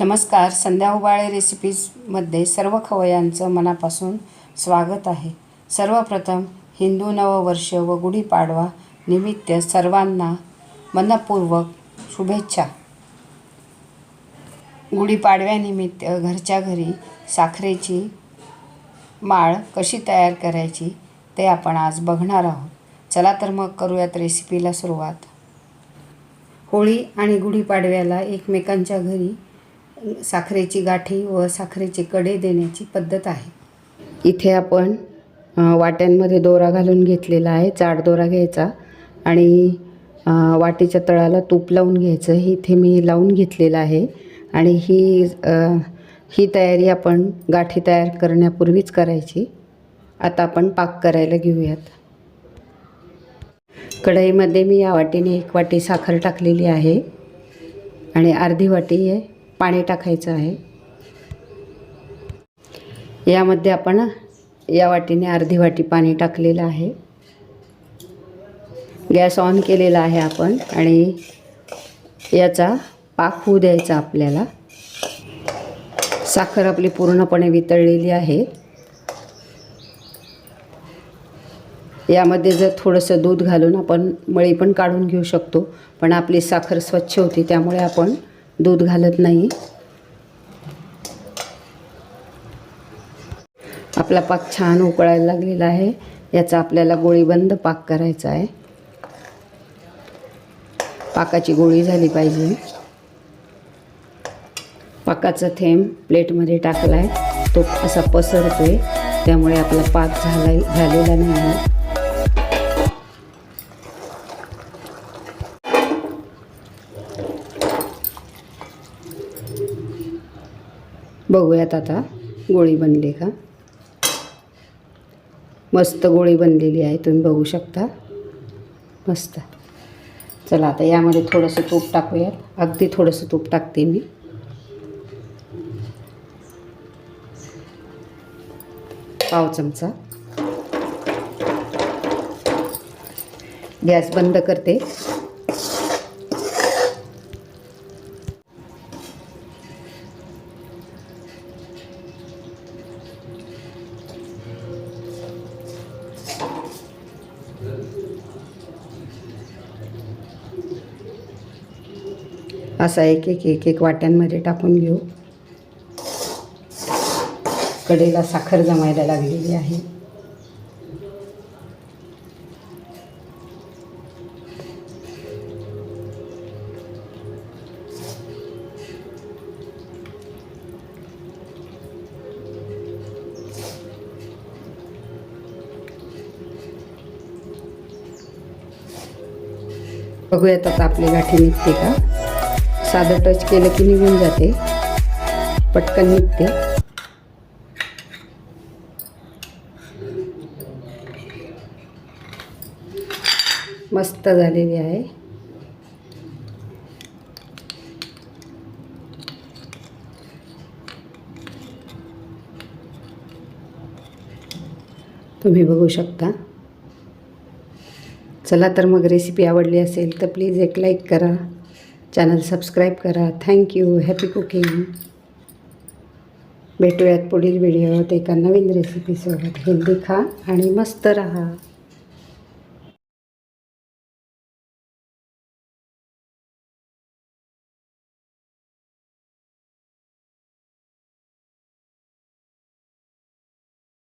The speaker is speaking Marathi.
नमस्कार. संध्या उबाळे रेसिपीजमध्ये सर्व खवयांचं मनापासून स्वागत आहे. सर्वप्रथम हिंदू नववर्ष व गुढीपाडवा निमित्त सर्वांना मनपूर्वक शुभेच्छा. गुढीपाडव्यानिमित्त घरच्या घरी साखरेची माळ कशी तयार करायची ते आपण आज बघणार आहोत. चला तर मग करूयात रेसिपीला सुरुवात. होळी आणि गुढीपाडव्याला एकमेकांच्या घरी साखरेची गाठी व साखरेचे कडे देण्याची पद्धत आहे. इथे आपण वाट्यांमध्ये दोरा घालून घेतलेला आहे जाड दोरा घ्यायचा आणि वाटीच्या तळाला तूप लावून घ्यायचं. हे इथे मी लावून घेतलेलं आहे आणि ही ही तयारी आपण गाठी तयार करण्यापूर्वीच करायची. आता आपण पाक करायला घेऊयात. कढईमध्ये मी या वाटीने एक वाटी साखर टाकलेली आहे आणि अर्धी वाटी आहे पाणी टाकायचं आहे. यामध्ये आपण या वाटीने अर्धी वाटी पाणी टाकलेलं आहे. गॅस ऑन केलेला आहे आपण आणि याचा पाक होऊ द्यायचा आपल्याला. साखर आपली पूर्णपणे वितळलेली आहे. यामध्ये जर थोडंसं दूध घालून आपण मळी पण काढून घेऊ शकतो पण आपली साखर स्वच्छ होती त्यामुळे आपण दूध घालत नाही. आपला पाक छान उकळायला लागलेला आहे. याचा आपल्याला गोळीबंद पाक करायचा आहे. पाकाची गोळी झाली पाहिजे. पाकाचा थेंब प्लेटमध्ये टाकला आहे तो असा पसरतो आहे त्यामुळे आपला पाक झाला झालेला नाही आहे. बघूयात आता. गोळी बनली का? मस्त गोळी बनलेली आहे तुम्ही बघू शकता. मस्त. चला आता यामध्ये थोडंसं तूप टाकूयात. अगदी थोडंसं तूप टाकते मी. पाव चमचा. गॅस बंद करते. असा एक एक एक एक वाट्यांमध्ये टाकून घेऊ. कडेला साखर जमायला लागलेली आहे. बघूयात आता आपली गाठी निघते का? साधं टच केलं की निघून जाते. पटकन निघते. मस्त झालेली आहे. तुम्ही बघू शकता. चला तर मग रेसिपी आवडली असेल तर प्लीज एक लाईक करा. चॅनल सबस्क्राईब करा. थँक्यू हॅपी कुकिंग भेटूयात पुढील व्हिडिओत एका नवीन रेसिपीसोबत हेल्दी खा आणि मस्त रहा.